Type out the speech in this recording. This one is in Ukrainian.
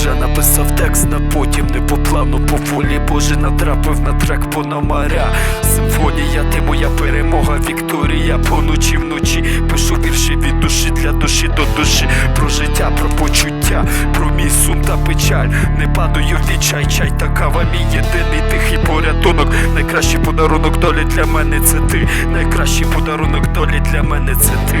Вже написав текст на потім, не по плану, по волі Боже натрапив на трек по номаря Симфонія, ти моя перемога, Вікторія Поночі вночі. Пишу вірші від душі для душі до душі. Про життя, про почуття, про мій сум та печаль. Не падаю в відчай, чай та кава, мій єдиний тихий порятунок. Найкращий подарунок долі для мене це ти. Найкращий подарунок долі для мене це ти.